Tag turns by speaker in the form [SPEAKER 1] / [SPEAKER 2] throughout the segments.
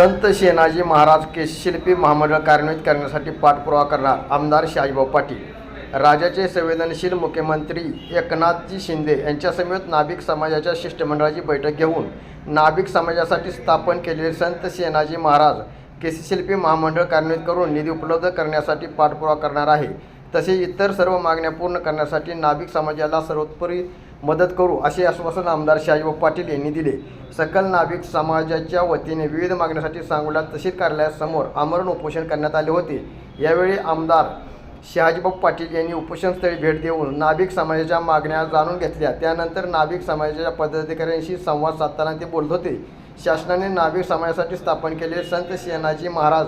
[SPEAKER 1] संत शेनाजी महाराज केशशिल्पी महामंडळ कार्यान्वित करण्यासाठी पाठपुरावा करणार आमदार शाजीभाऊ पाटील. राज्याचे संवेदनशील मुख्यमंत्री एकनाथजी शिंदे यांच्यासमवेत नाभिक समाजाच्या शिष्टमंडळाची बैठक घेऊन नाभिक समाजासाठी स्थापन केलेले संत शेनाजी महाराज केशशिल्पी महामंडळ कार्यान्वित करून निधी उपलब्ध करण्यासाठी पाठपुरावा करणार आहे. तसेच इतर सर्व मागण्या पूर्ण करण्यासाठी नाभिक समाजाला सर्वोत्परी मदत करू असे आश्वासन आमदार शहाजीभाऊ पाटील यांनी दिले. सकल नाभिक समाजाच्या वतीने विविध मागण्यासाठी सांगोला तहसील कार्यालयासमोर आमरण उपोषण करण्यात आले होते. यावेळी आमदार शहाजीभाऊ पाटील यांनी उपोषणस्थळी भेट देऊन नाभिक समाजाच्या मागण्या जाणून घेतल्या. त्यानंतर नाभिक समाजाच्या पदाधिकाऱ्यांशी संवाद साधताना ते बोलत होते. शासनाने नाभिक समाजासाठी स्थापन केलेले संत सेनाजी महाराज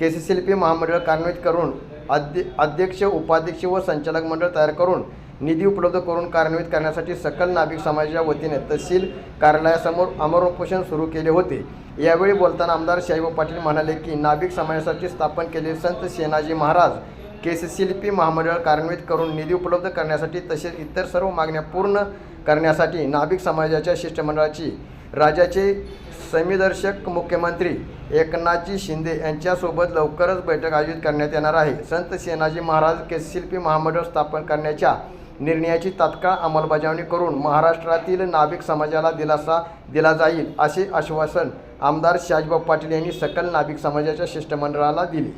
[SPEAKER 1] केसीशिल्पी महामंडळ कार्यान्वित करून अध्य अध्यक्ष उपाध्यक्ष व संचालक मंडळ तयार करून निधी उपलब्ध करून कार्यान्वित करण्यासाठी सकल नाभिक समाजाच्या वतीने तहसील कार्यालयासमोर अमर उपोषण सुरू केले होते. यावेळी बोलताना आमदार शाहीबाब पाटील म्हणाले की नाभिक समाजासाठी स्थापन केलेले संत शेनाजी महाराज केसशिल्पी महामंडळ कार्यान्वित करून निधी उपलब्ध करण्यासाठी तसेच इतर सर्व मागण्या पूर्ण करण्यासाठी नाभिक समाजाच्या शिष्टमंडळाची राज्याचे समीदर्शक मुख्यमंत्री एकनाथजी शिंदे यांच्यासोबत लवकरच बैठक आयोजित करण्यात येणार आहे. संत सेनाजी महाराज केसशिल्पी महामंडळ स्थापन करण्याच्या निर्णयाची तात्काळ अंमलबजावणी करून महाराष्ट्रातील नाभिक समाजाला दिलासा दिला जाईल असे आश्वासन आमदार शाजबाब पाटील यांनी सकल नाभिक समाजाच्या शिष्टमंडळाला दिले.